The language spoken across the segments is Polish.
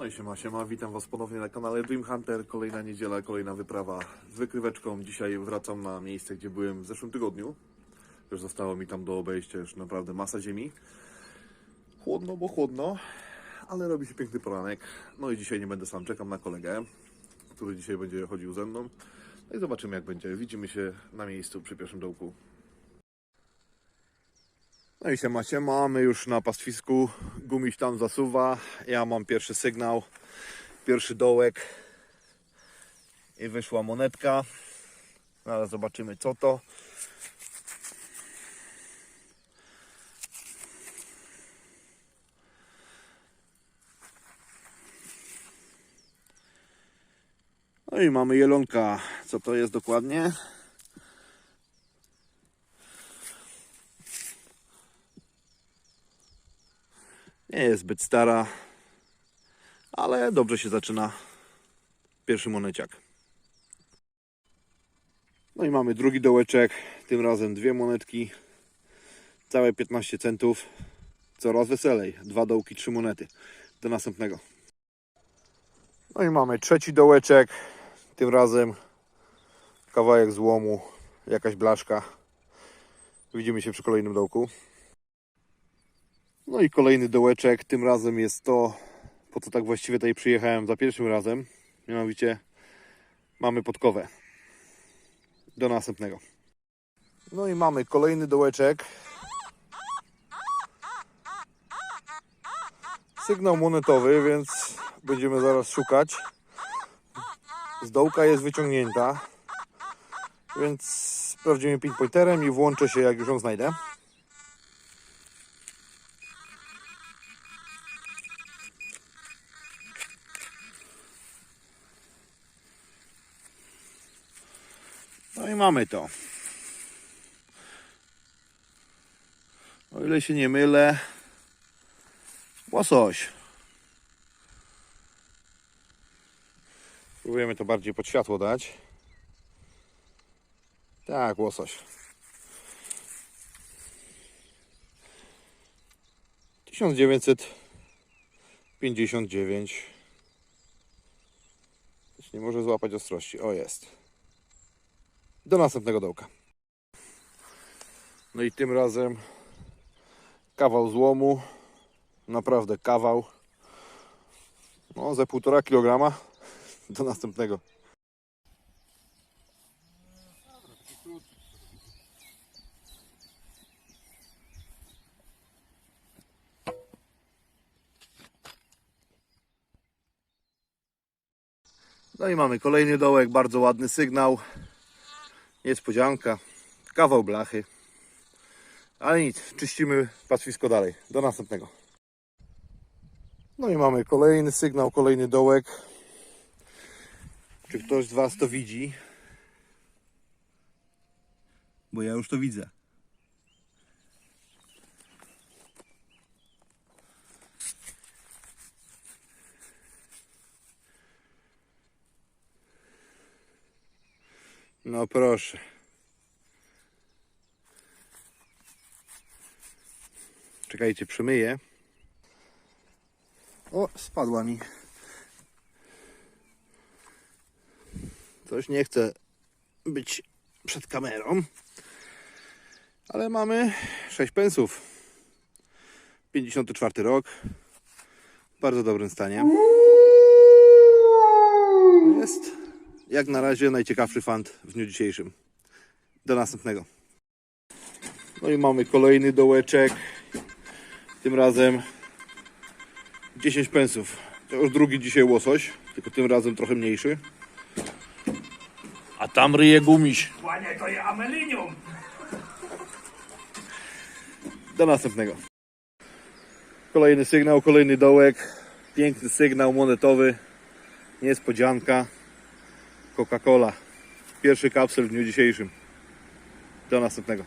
No i siema, siema, witam Was ponownie na kanale Dream Hunter. Kolejna niedziela, kolejna wyprawa z wykryweczką. Dzisiaj wracam na miejsce, gdzie byłem w zeszłym tygodniu. Już zostało mi tam do obejścia już naprawdę masa ziemi. Chłodno, bo chłodno, ale robi się piękny poranek. No i dzisiaj nie będę sam, czekam na kolegę, który dzisiaj będzie chodził ze mną. No i zobaczymy jak będzie. Widzimy się na miejscu przy pierwszym dołku. No i siema, siema, my już na pastwisku, gumiś tam zasuwa, ja mam pierwszy sygnał, pierwszy dołek i wyszła monetka. Zaraz zobaczymy co to. No i mamy jelonka, co to jest dokładnie? Nie jest zbyt stara, ale dobrze się zaczyna. Pierwszy moneciak. No i mamy drugi dołeczek, tym razem dwie monetki, całe 15 centów. Coraz weselej, dwa dołki, trzy monety. Do następnego. No i mamy trzeci dołeczek, tym razem kawałek złomu, jakaś blaszka. Widzimy się przy kolejnym dołku. No i kolejny dołeczek, tym razem jest to, po co tak właściwie tutaj przyjechałem za pierwszym razem. Mianowicie mamy podkowę. Do następnego. No i mamy kolejny dołeczek. Sygnał monetowy, więc będziemy zaraz szukać. Z dołka jest wyciągnięta, więc sprawdzimy pinpointerem i włączę się jak już ją znajdę. Mamy to. O ile się nie mylę, łosoś. Próbujemy to bardziej pod światło dać. Tak, łosoś. Tysiąc dziewięćset pięćdziesiąt dziewięć. Nie może złapać ostrości. O, jest do następnego dołka. No i tym razem kawał złomu, naprawdę kawał, no ze półtora kilograma do następnego. No i mamy kolejny dołek, bardzo ładny sygnał. Niespodzianka. Kawał blachy. Ale nic, czyścimy pastwisko dalej. Do następnego. No i mamy kolejny sygnał, kolejny dołek. Czy ktoś z Was to widzi? Bo ja już to widzę. No proszę. Czekajcie, przemyję. O, spadła mi. Coś nie chce być przed kamerą. Ale mamy 6 pensów. 54 rok. W bardzo dobrym stanie. Jest jak na razie najciekawszy fant w dniu dzisiejszym. Do następnego. No i mamy kolejny dołeczek. Tym razem 10 pensów. To już drugi dzisiaj łosoś, tylko tym razem trochę mniejszy. A tam ryje gumiś. Panie, to jest amelinium. Do następnego. Kolejny sygnał, kolejny dołek. Piękny sygnał monetowy. Niespodzianka. Coca-Cola. Pierwszy kapsel w dniu dzisiejszym. Do następnego.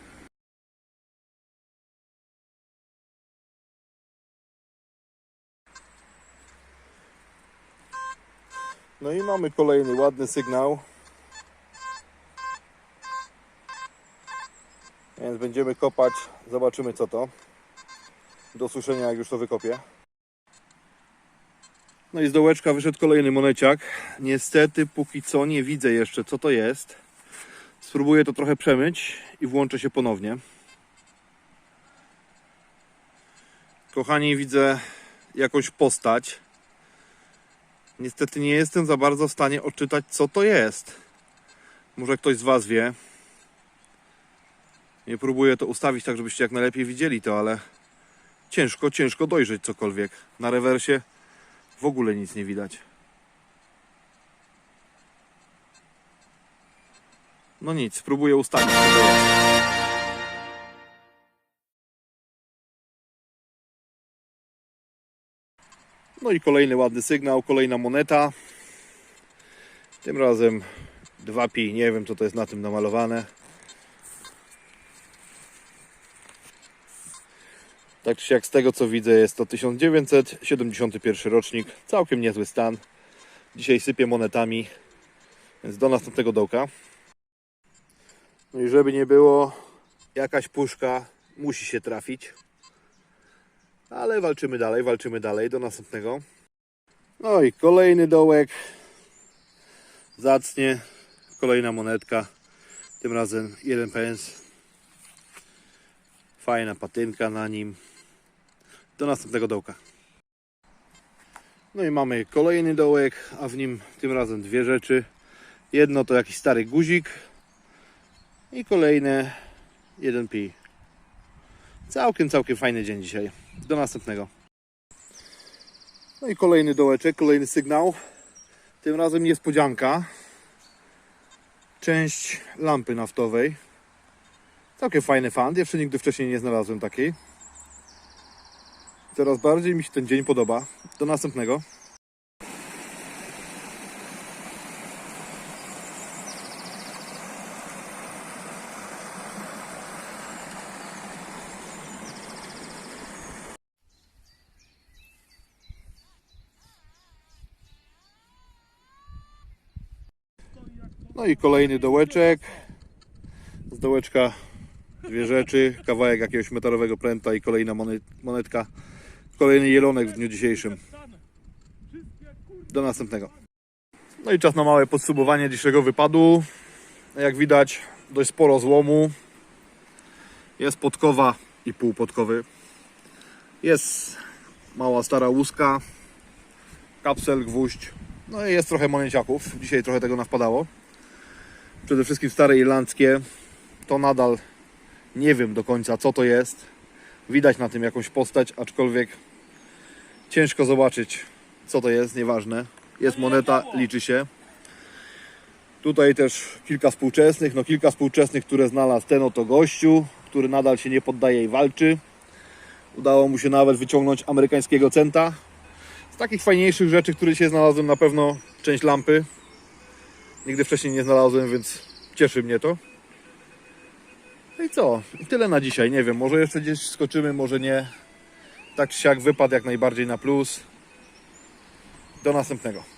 No i mamy kolejny ładny sygnał. Więc będziemy kopać, zobaczymy co to. Do słyszenia jak już to wykopię. No i z dołeczka wyszedł kolejny moneciak. Niestety póki co nie widzę jeszcze co to jest. Spróbuję to trochę przemyć i włączę się ponownie. Kochani, widzę jakąś postać. Niestety nie jestem za bardzo w stanie odczytać co to jest. Może ktoś z Was wie. Nie próbuję to ustawić tak, żebyście jak najlepiej widzieli to, ale ciężko, ciężko dojrzeć cokolwiek. Na rewersie w ogóle nic nie widać. No nic, spróbuję ustawić. No i kolejny ładny sygnał, kolejna moneta. Tym razem 2 pi, nie wiem co to jest na tym namalowane. Tak czy siak z tego co widzę jest to 1971 rocznik, całkiem niezły stan. Dzisiaj sypię monetami, więc do następnego dołka. No i żeby nie było, jakaś puszka musi się trafić. Ale walczymy dalej, walczymy dalej do następnego. No i kolejny dołek. Zacnie. Kolejna monetka. Tym razem jeden pence. Fajna patynka na nim. Do następnego dołka. No i mamy kolejny dołek, a w nim tym razem dwie rzeczy. Jedno to jakiś stary guzik i kolejne jeden pi. Całkiem, całkiem fajny dzień dzisiaj. Do następnego. No i kolejny dołeczek, kolejny sygnał. Tym razem niespodzianka. Część lampy naftowej. Całkiem fajny fan. Jeszcze nigdy wcześniej nie znalazłem takiej. Coraz bardziej mi się ten dzień podoba. Do następnego. No i kolejny dołeczek. Z dołeczka dwie rzeczy. Kawałek jakiegoś metalowego pręta i kolejna monet, monetka. Kolejny jelonek w dniu dzisiejszym. Do następnego. No i czas na małe podsumowanie dzisiejszego wypadu. Jak widać dość sporo złomu. Jest podkowa i pół podkowy. Jest mała stara łuska. Kapsel, gwóźdź. No i jest trochę moneciaków. Dzisiaj trochę tego nawpadało przede wszystkim stare irlandzkie, to nadal nie wiem do końca co to jest. Widać na tym jakąś postać, aczkolwiek ciężko zobaczyć co to jest, nieważne. Jest moneta, liczy się. Tutaj też kilka współczesnych, no kilka współczesnych, które znalazł ten oto gościu, który nadal się nie poddaje i walczy. Udało mu się nawet wyciągnąć amerykańskiego centa. Z takich fajniejszych rzeczy, które się znalazłem, na pewno część lampy, Nigdy wcześniej nie znalazłem, więc cieszy mnie to. No i co? Tyle na dzisiaj. Nie wiem, może jeszcze gdzieś skoczymy, może nie. Tak czy siak wypadł jak najbardziej na plus. Do następnego.